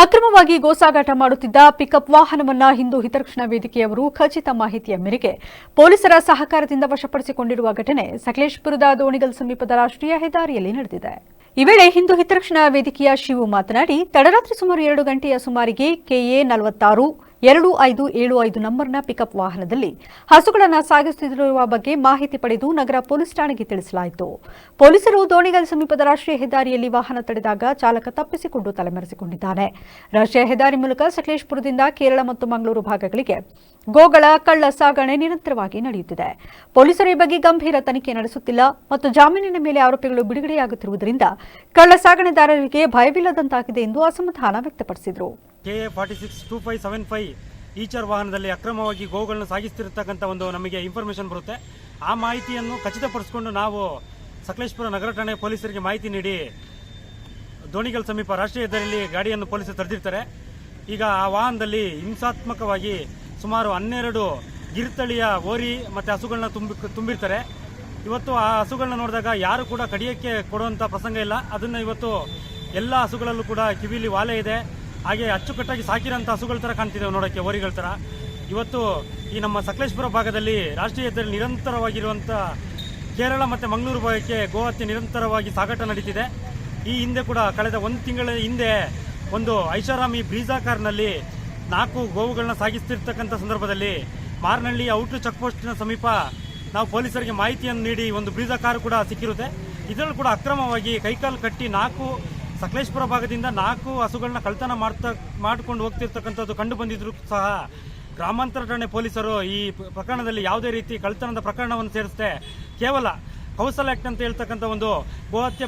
ಅಕ್ರಮವಾಗಿ ಗೋಸಾಗಾಟ ಮಾಡುತ್ತಿದ್ದ ಪಿಕಪ್ ವಾಹನವನ್ನ ಹಿಂದೂ ಹಿತರಕ್ಷಣಾ ವೇದಿಕೆಯವರು ಖಚಿತ ಮಾಹಿತಿಯ ಮೇರೆಗೆ ಪೊಲೀಸರ ಸಹಕಾರದಿಂದ ವಶಪಡಿಸಿಕೊಂಡಿರುವ ಘಟನೆ ಸಕಲೇಶಪುರದ ದೋಣಿಗಲ್ ಸಮೀಪದ ರಾಷ್ಟ್ರೀಯ ಹೆದ್ದಾರಿಯಲ್ಲಿ ನಡೆದಿದೆ. ಈ ವೇಳೆ ಹಿಂದೂ ಹಿತರಕ್ಷಣಾ ವೇದಿಕೆಯ ಶಿವು ಮಾತನಾಡಿ, ತಡರಾತ್ರಿ ಸುಮಾರು ಎರಡು ಗಂಟೆಯ ಸುಮಾರಿಗೆ ಕೆಎ ನಲವತ್ತಾರು ಎರಡು ಐದು ಏಳು ಐದು ನಂಬರ್ನ ಪಿಕಪ್ ವಾಹನದಲ್ಲಿ ಹಸುಗಳನ್ನು ಸಾಗಿಸುತ್ತಿರುವ ಬಗ್ಗೆ ಮಾಹಿತಿ ಪಡೆದು ನಗರ ಪೊಲೀಸ್ ಠಾಣೆಗೆ ತಿಳಿಸಲಾಯಿತು. ಪೊಲೀಸರು ದೋಣಿಗಲ್ ಸಮೀಪದ ರಾಷ್ಟ್ರೀಯ ಹೆದ್ದಾರಿಯಲ್ಲಿ ವಾಹನ ತಡೆದಾಗ ಚಾಲಕ ತಪ್ಪಿಸಿಕೊಂಡು ತಲೆಮರೆಸಿಕೊಂಡಿದ್ದಾನೆ. ರಾಷ್ಟ್ರೀಯ ಹೆದ್ದಾರಿ ಮೂಲಕ ಸಕಲೇಶ್ಪುರದಿಂದ ಕೇರಳ ಮತ್ತು ಮಂಗಳೂರು ಭಾಗಗಳಿಗೆ ಗೋಗಳ ಕಳ್ಳ ಸಾಗಣೆ ನಿರಂತರವಾಗಿ ನಡೆಯುತ್ತಿದೆ. ಪೊಲೀಸರು ಈ ಬಗ್ಗೆ ಗಂಭೀರ ತನಿಖೆ ನಡೆಸುತ್ತಿಲ್ಲ ಮತ್ತು ಜಾಮೀನಿನ ಮೇಲೆ ಆರೋಪಿಗಳು ಬಿಡುಗಡೆಯಾಗುತ್ತಿರುವುದರಿಂದ ಕಳ್ಳ ಸಾಗಣೆದಾರರಿಗೆ ಭಯವಿಲ್ಲದಂತಾಗಿದೆ ಎಂದು ಅಸಮಾಧಾನ ವ್ಯಕ್ತಪಡಿಸಿದರು. ಈಚರ್ ವಾಹನದಲ್ಲಿ ಅಕ್ರಮವಾಗಿ ಗೋಗಳನ್ನು ಸಾಗಿಸ್ತಿರ್ತಕ್ಕಂಥ ಒಂದು ನಮಗೆ ಇನ್ಫಾರ್ಮೇಷನ್ ಬರುತ್ತೆ. ಆ ಮಾಹಿತಿಯನ್ನು ಖಚಿತಪಡಿಸಿಕೊಂಡು ನಾವು ಸಕಲೇಶ್ಪುರ ನಗರ ಠಾಣೆ ಪೊಲೀಸರಿಗೆ ಮಾಹಿತಿ ನೀಡಿ ದೋಣಿಗಲ್ ಸಮೀಪ ರಾಷ್ಟ್ರೀಯ ಹೆದ್ದಾರಿಯಲ್ಲಿ ಗಾಡಿಯನ್ನು ಪೊಲೀಸರು ತಡೆದಿರ್ತಾರೆ. ಈಗ ಆ ವಾಹನದಲ್ಲಿ ಹಿಂಸಾತ್ಮಕವಾಗಿ ಸುಮಾರು ಹನ್ನೆರಡು ಗಿರ್ತಳಿಯ ಓರಿ ಮತ್ತು ಹಸುಗಳನ್ನ ತುಂಬಿ ತುಂಬಿರ್ತಾರೆ. ಇವತ್ತು ಆ ಹಸುಗಳನ್ನ ನೋಡಿದಾಗ ಯಾರು ಕೂಡ ಕಡಿಯೋಕ್ಕೆ ಕೊಡುವಂಥ ಪ್ರಸಂಗ ಇಲ್ಲ. ಅದನ್ನು ಇವತ್ತು ಎಲ್ಲ ಹಸುಗಳಲ್ಲೂ ಕೂಡ ಕಿವಿಲಿ ವಾಲೆ ಇದೆ. ಹಾಗೆ ಅಚ್ಚುಕಟ್ಟಾಗಿ ಸಾಕಿರೋಂಥ ಹಸುಗಳ ಥರ ಕಾಣ್ತಿದ್ದೇವೆ ನೋಡೋಕ್ಕೆ ಓರಿಗಳ ಥರ ಇವತ್ತು ಈ ನಮ್ಮ ಸಕಲೇಶ್ಪುರ ಭಾಗದಲ್ಲಿ ರಾಷ್ಟ್ರೀಯ ಹೆದ್ದಾರಿ ನಿರಂತರವಾಗಿರುವಂಥ ಕೇರಳ ಮತ್ತು ಮಂಗಳೂರು ಭಾಗಕ್ಕೆ ಗೋಹತ್ಯೆ ನಿರಂತರವಾಗಿ ಸಾಗಾಟ ನಡೀತಿದೆ. ಈ ಹಿಂದೆ ಕೂಡ ಕಳೆದ ಒಂದು ತಿಂಗಳ ಹಿಂದೆ ಒಂದು ಐಷಾರಾಮಿ ಬ್ರೀಜಾ ಕಾರ್ನಲ್ಲಿ ನಾಲ್ಕು ಗೋವುಗಳನ್ನ ಸಾಗಿಸ್ತಿರ್ತಕ್ಕಂಥ ಸಂದರ್ಭದಲ್ಲಿ ಮಾರ್ನಹಳ್ಳಿ ಔಟ್ ಚೆಕ್ ಪೋಸ್ಟಿನ ಸಮೀಪ ನಾವು ಪೊಲೀಸರಿಗೆ ಮಾಹಿತಿಯನ್ನು ನೀಡಿ ಒಂದು ಬ್ರೀಜಾ ಕಾರು ಕೂಡ ಸಿಕ್ಕಿರುತ್ತೆ. ಇದರಲ್ಲೂ ಕೂಡ ಅಕ್ರಮವಾಗಿ ಕೈಕಾಲು ಕಟ್ಟಿ ನಾಲ್ಕು ಸಕಲೇಶ್ಪುರ ಭಾಗದಿಂದ ನಾಲ್ಕು ಹಸುಗಳನ್ನ ಕಳ್ತನ ಮಾಡ್ತಾ, ಮಾಡ್ಕೊಂಡು ಹೋಗ್ತಿರ್ತಕ್ಕಂಥದ್ದು ಕಂಡು ಬಂದಿದ್ರು ಸಹ ಗ್ರಾಮಾಂತರ ಠಾಣೆ ಪೊಲೀಸರು ಈ ಪ್ರಕರಣದಲ್ಲಿ ಯಾವುದೇ ರೀತಿ ಕಳ್ತನದ ಪ್ರಕರಣವನ್ನು ಸೇರಿಸದೆ ಕೇವಲ ಕೌಸಲ್ ಆಕ್ಟ್ ಅಂತ ಹೇಳ್ತಕ್ಕಂಥ ಒಂದು ಗೋಹತ್ಯೆ